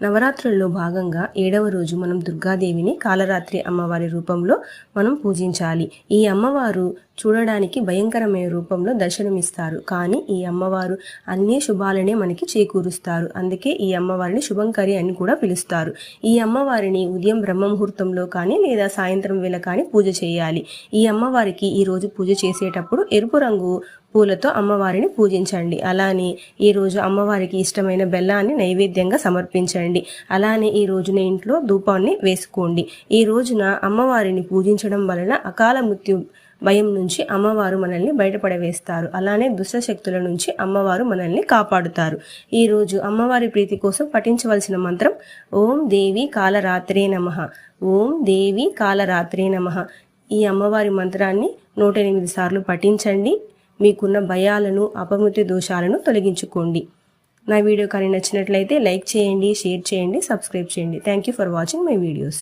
నవరాత్రుల్లో భాగంగా ఏడవ రోజు మనం దుర్గాదేవిని కాలరాత్రి అమ్మవారి రూపంలో మనం పూజించాలి. ఈ అమ్మవారు చూడడానికి భయంకరమైన రూపంలో దర్శనమిస్తారు. కానీ ఈ అమ్మవారు అన్ని శుభాలనే మనకి చేకూరుస్తారు. అందుకే ఈ అమ్మవారిని శుభంకరి అని కూడా పిలుస్తారు. ఈ అమ్మవారిని ఉదయం బ్రహ్మ ముహూర్తంలో కానీ లేదా సాయంత్రం వేళ కానీ పూజ చేయాలి. ఈ అమ్మవారికి ఈ రోజు పూజ చేసేటప్పుడు ఎరుపు రంగు పూలతో అమ్మవారిని పూజించండి. అలానే ఈరోజు అమ్మవారికి ఇష్టమైన బెల్లాన్ని నైవేద్యంగా సమర్పించండి. అలానే ఈ రోజున ఇంట్లో ధూపాన్ని వేసుకోండి. ఈ రోజున అమ్మవారిని పూజించడం వలన అకాల మృత్యు భయం నుంచి అమ్మవారు మనల్ని బయటపడవేస్తారు. అలానే దుష్ట శక్తుల నుంచి అమ్మవారు మనల్ని కాపాడుతారు. ఈ రోజు అమ్మవారి ప్రీతి కోసం పఠించవలసిన మంత్రం ఓం దేవి కాలరాత్రే నమ. ఓం దేవి కాలరాత్రే నమ. ఈ అమ్మవారి మంత్రాన్ని నూట ఎనిమిది సార్లు పఠించండి. మీకున్న భయాలను అపమృతి దోషాలను తొలగించుకోండి. నా వీడియో కానీ నచ్చినట్లయితే లైక్ చేయండి షేర్ చేయండి సబ్స్క్రైబ్ చేయండి. Thank you for watching my videos